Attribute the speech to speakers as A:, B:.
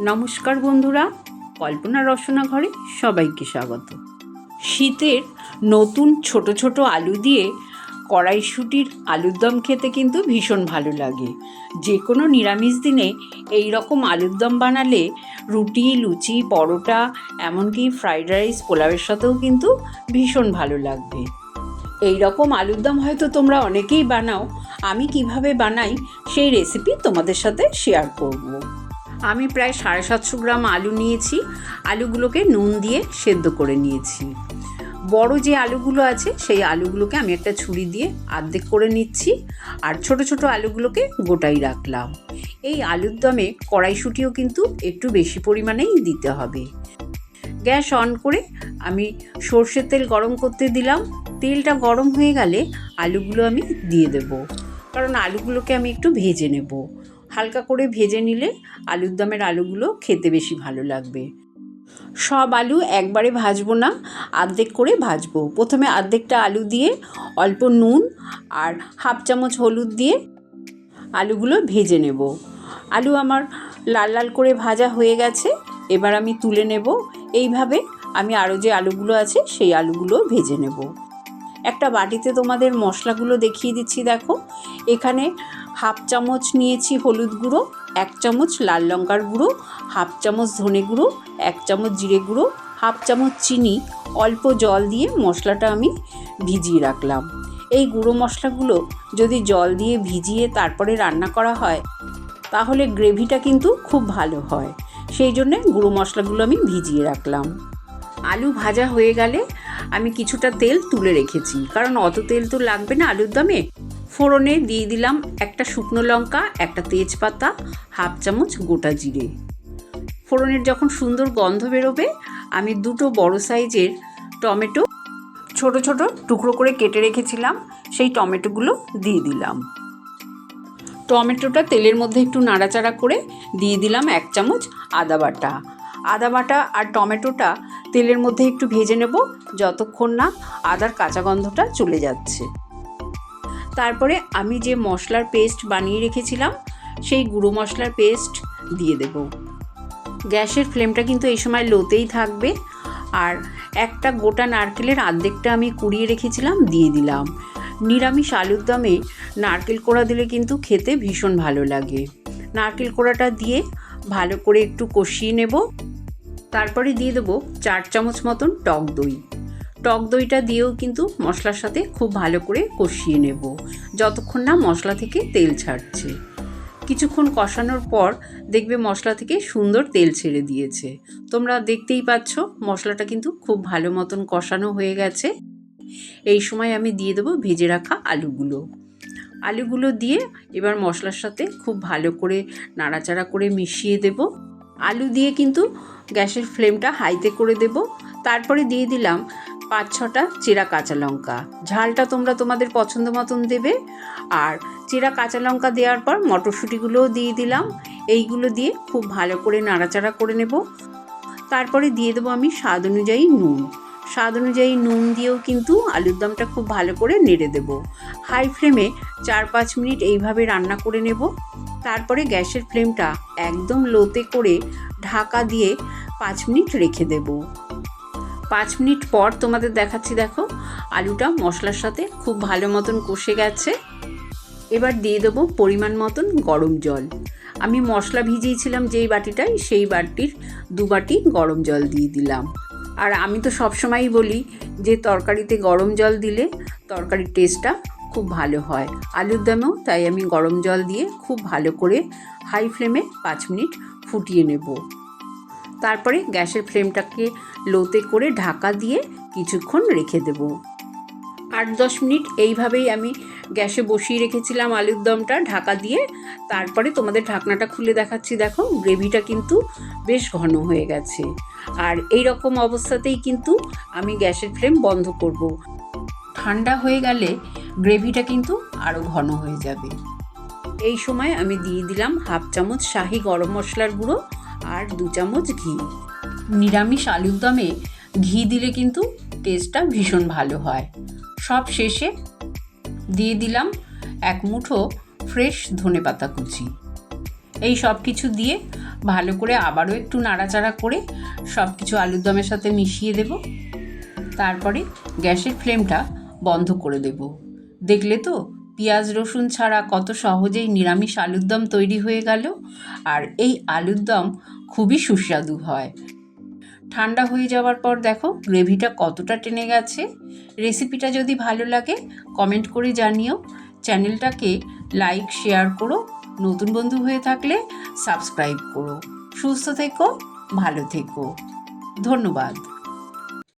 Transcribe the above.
A: নমস্কার বন্ধুরা, কল্পনা রসনা ঘরে সবাইকে স্বাগত। শীতের নতুন ছোট ছোট আলু দিয়ে কড়াইশুটির আলুর দম খেতে কিন্তু ভীষণ ভালো লাগে। যে কোনো নিরামিষ দিনে এই রকম আলুর দম বানালে রুটি, লুচি, পরোটা, এমনকি ফ্রাইড রাইস, পোলাওয়ের সাথেও কিন্তু ভীষণ ভালো লাগবে। এই রকম আলুর দম হয়তো তোমরা অনেকেই বানাও, আমি কীভাবে বানাই সেই রেসিপি তোমাদের সাথে শেয়ার করব। আমি প্রায় সাড়ে সাতশো গ্রাম আলু নিয়েছি। আলুগুলোকে নুন দিয়ে সেদ্ধ করে নিয়েছি। বড় যে আলুগুলো আছে, সেই আলুগুলোকে আমি একটা ছুরি দিয়ে আর্ধেক করে নিচ্ছি আর ছোট ছোট আলুগুলোকে গোটাই রাখলাম। এই আলুর দমে কড়াইশুটিও কিন্তু একটু বেশি পরিমাণেই দিতে হবে। গ্যাস অন করে আমি সর্ষের তেল গরম করতে দিলাম। তেলটা গরম হয়ে গেলে আলুগুলো আমি দিয়ে দেব। কারণ আলুগুলোকে আমি একটু ভেজে নেব। হালকা করে ভেজে নিলে আলুর দমের আলুগুলো খেতে বেশি ভালো লাগবে। সব আলু একবারে ভাজবো না, আর্ধেক করে ভাজবো। প্রথমে আর্ধেকটা আলু দিয়ে অল্প নুন আর হাফ চামচ হলুদ দিয়ে আলুগুলো ভেজে নেব। আলু আমার লাল লাল করে ভাজা হয়ে গেছে, এবার আমি তুলে নেব। এইভাবে আমি আরও যে আলুগুলো আছে, সেই আলুগুলো ভেজে নেব। একটা বাটিতে তোমাদের মশলাগুলো দেখিয়ে দিচ্ছি, দেখো। এখানে হাফ চামচ নিয়েছি হলুদ গুঁড়ো, এক চামচ লাল লঙ্কার গুঁড়ো, হাফ চামচ ধনে গুঁড়ো, এক চামচ জিরে গুঁড়ো, হাফ চামচ চিনি, অল্প জল দিয়ে মশলাটা আমি ভিজিয়ে রাখলাম। এই গুঁড়ো মশলাগুলো যদি জল দিয়ে ভিজিয়ে তারপরে রান্না করা হয়, তাহলে গ্রেভিটা কিন্তু খুব ভালো হয়। সেই জন্যে গুঁড়ো মশলাগুলো আমি ভিজিয়ে রাখলাম। আলু ভাজা হয়ে গেলে আমি কিছুটা তেল তুলে রেখেছি, কারণ অত তেল তো লাগবে না আলুর দমে। ফোড়নে দিয়ে দিলাম একটা শুকনো লঙ্কা, একটা তেজপাতা, হাফ চামচ গোটা জিরে। ফোড়নের যখন সুন্দর গন্ধ বেরোবে, আমি দুটো বড় সাইজের টমেটো ছোট ছোট টুকরো করে কেটে রেখেছিলাম, সেই টমেটোগুলো দিয়ে দিলাম। টমেটোটা তেলের মধ্যে একটু নাড়াচাড়া করে দিয়ে দিলাম এক চামচ আদা বাটা। আদা বাটা আর টমেটোটা তেলের মধ্যে একটু ভেজে নেব, যতক্ষণ না আদার কাঁচা গন্ধটা চলে যাচ্ছে। তারপরে আমি যে মশলার পেস্ট বানিয়ে রেখেছিলাম, সেই গুঁড়ো মশলার পেস্ট দিয়ে দেব। গ্যাসের ফ্লেমটা কিন্তু এই সময় লোতেই থাকবে। আর একটা গোটা নারকেলের আর্ধেকটা আমি কুড়িয়ে রেখেছিলাম, দিয়ে দিলাম। নিরামিষ আলুর দমে নারকেল কোড়া দিলে কিন্তু খেতে ভীষণ ভালো লাগে। নারকেল কোড়াটা দিয়ে ভালো করে একটু কষিয়ে নেব। তারপরে দিয়ে দেবো চার চামচ মতন টক দই। টক দইটা দিয়েও কিন্তু মশলার সাথে খুব ভালো করে কষিয়ে নেব। যতক্ষণ না মশলা থেকে তেল ছাড়ছে। কিছুক্ষণ কষানোর পর দেখবে মশলা থেকে সুন্দর তেল ছেড়ে দিয়েছে। তোমরা দেখতেই পাচ্ছ, মশলাটা কিন্তু খুব ভালো মতন কষানো হয়ে গেছে। এই সময় আমি দিয়ে দেবো ভেজে রাখা আলুগুলো। আলুগুলো দিয়ে এবার মশলার সাথে খুব ভালো করে নাড়াচাড়া করে মিশিয়ে দেব। আলু দিয়ে কিন্তু গ্যাসের ফ্লেমটা হাইতে করে দেব। তারপরে দিয়ে দিলাম পাঁচ ছটা চেরা কাঁচা লঙ্কা। ঝালটা তোমরা তোমাদের পছন্দ মতন দেবে। আর চেরা কাঁচা লঙ্কা দেওয়ার পর মটরশুঁটিগুলোও দিয়ে দিলাম। এইগুলো দিয়ে খুব ভালো করে নাড়াচাড়া করে নেব। তারপরে দিয়ে দেবো আমি স্বাদ অনুযায়ী নুন। স্বাদ অনুযায়ী নুন দিয়েও কিন্তু আলুর দমটা খুব ভালো করে নেড়ে দেব। হাই ফ্লেমে চার পাঁচ মিনিট এইভাবে রান্না করে নেব। তারপরে গ্যাসের ফ্লেমটা একদম লোতে করে ঢাকা দিয়ে পাঁচ মিনিট রেখে দেব। পাঁচ মিনিট পর তোমাদের দেখাচ্ছি, দেখো, আলুটা মশলার সাথে খুব ভালো মতন কষে গেছে। এবার দিয়ে দেবো পরিমাণ মতন গরম জল। আমি মশলা ভিজিয়েছিলাম যেই বাটিটায়, সেই বাটির দু বাটি গরম জল দিয়ে দিলাম। আর আমি তো সবসময়ই বলি যে, তরকারিতে গরম জল দিলে তরকারির টেস্টটা খুব ভালো হয়। আলুর দামেও তাই আমি গরম জল দিয়ে খুব ভালো করে হাই ফ্লেমে পাঁচ মিনিট ফুটিয়ে নেব। তারপরে গ্যাসের ফ্লেমটাকে লোতে করে ঢাকা দিয়ে কিছুক্ষণ রেখে দেব। আট দশ মিনিট এইভাবেই আমি গ্যাসে বসিয়ে রেখেছিলাম আলুর দমটা ঢাকা দিয়ে। তারপরে তোমাদের ঢাকনাটা খুলে দেখাচ্ছি, দেখো গ্রেভিটা কিন্তু বেশ ঘন হয়ে গেছে। আর এই রকম অবস্থাতেই কিন্তু আমি গ্যাসের ফ্লেম বন্ধ করব। ঠান্ডা হয়ে গেলে গ্রেভিটা কিন্তু আরও ঘন হয়ে যাবে। এই সময় আমি দিয়ে দিলাম হাফ চামচ শাহি গরম মশলার গুঁড়ো আর দু চামচ ঘি। নিরামিষ আলুর দমে ঘি দিলে কিন্তু টেস্টটা ভীষণ ভালো হয়। সব শেষে দিয়ে দিলাম এক মুঠো ফ্রেশ ধনে পাতা কুচি। এই সব কিছু দিয়ে ভালো করে আবারও একটু নাড়াচাড়া করে সব কিছু আলুর দমের সাথে মিশিয়ে দেব। তারপরে গ্যাসের ফ্লেমটা বন্ধ করে দেব। দেখলে তো পেঁয়াজ, রসুন ছাড়া কত সহজেই নিরামিষ আলুর দম তৈরি হয়ে গেল। আর এই আলুর দম খুবই সুস্বাদু হয়। ঠান্ডা হয়ে যাওয়ার পর দেখো, গ্রেভিটা কতটা টেনে গেছে। রেসিপিটা যদি ভালো লাগে, কমেন্ট করে জানিও। চ্যানেলটাকে লাইক, শেয়ার করো। নতুন বন্ধু হয়ে থাকলে সাবস্ক্রাইব করো। সুস্থ থেকো, ভালো থেকো। ধন্যবাদ।